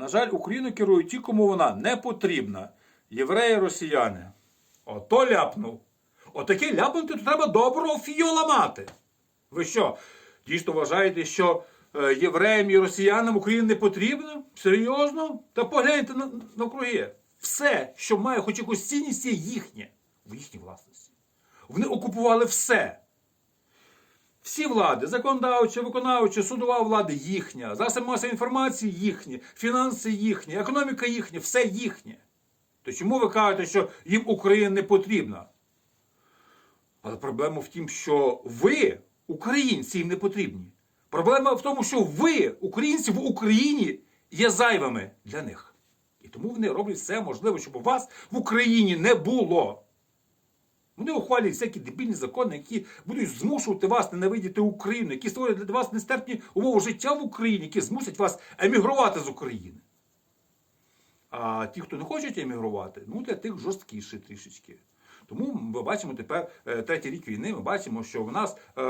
На жаль, Україну керують ті, кому вона не потрібна. Євреї, росіяни. Ото ляпнув. Отаке ляпнути, то треба доброго фіола мати. Ви що, дійсно вважаєте, що е, євреям і росіянам Україна не потрібна? Серйозно? Та погляньте на, навкруги. Все, що має хоч якусь цінність, є їхнє. В їхній власності. Вони окупували все. Всі влади, законодавча, виконавча, судова влада їхня, засоби масової інформації їхні, фінанси їхні, економіка їхня, все їхнє. То чому ви кажете, що їм Україна не потрібна? Але проблема в тім, що ви, українці, їм не потрібні. Проблема в тому, що ви, українці в Україні, є зайвими для них. І тому вони роблять все можливе, щоб вас в Україні не було. Вони ухвалюють всякі дебільні закони, які будуть змушувати вас ненавидіти Україну, які створюють для вас нестерпні умови життя в Україні, які змусять вас емігрувати з України. А ті, хто не хочуть емігрувати, ну для тих жорсткіше трішечки. Тому ми бачимо тепер е, третій рік війни. Ми бачимо, що в нас е,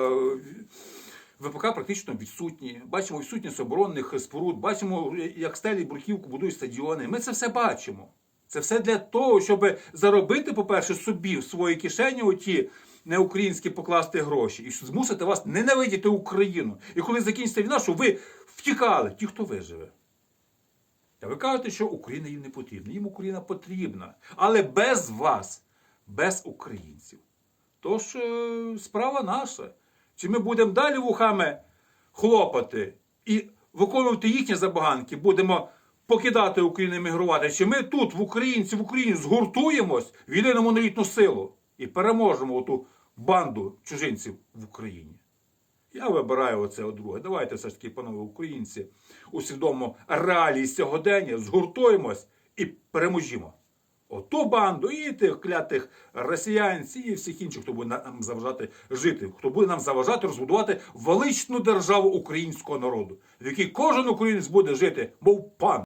ВПК практично відсутні. Бачимо відсутність оборонних споруд, бачимо, як стелі бруківку будують стадіони. Ми це все бачимо. Це все для того, щоб заробити, по-перше, собі в свої кишені оті неукраїнські покласти гроші і змусити вас ненавидіти Україну. І коли закінчиться війна, щоб ви втікали, ті, хто виживе. А ви кажете, що Україна їм не потрібна. Їм Україна потрібна. Але без вас, без українців. Тож е, справа наша. Чи ми будемо далі вухами хлопати і виконувати їхні забаганки, будемо покидати Україну і мігрувати? Чи ми тут, в українці, в Україні, згуртуємось в єдину монолітну силу і переможемо ту банду чужинців в Україні? Я вибираю оце друге. Давайте все ж таки, панове українці, усвідомо реалії сьогодення, згуртуємось і переможімо. Оту банду і тих клятих росіянців і всіх інших, хто буде нам заважати жити, хто буде нам заважати розбудувати величну державу українського народу, в якій кожен українець буде жити, мов пан.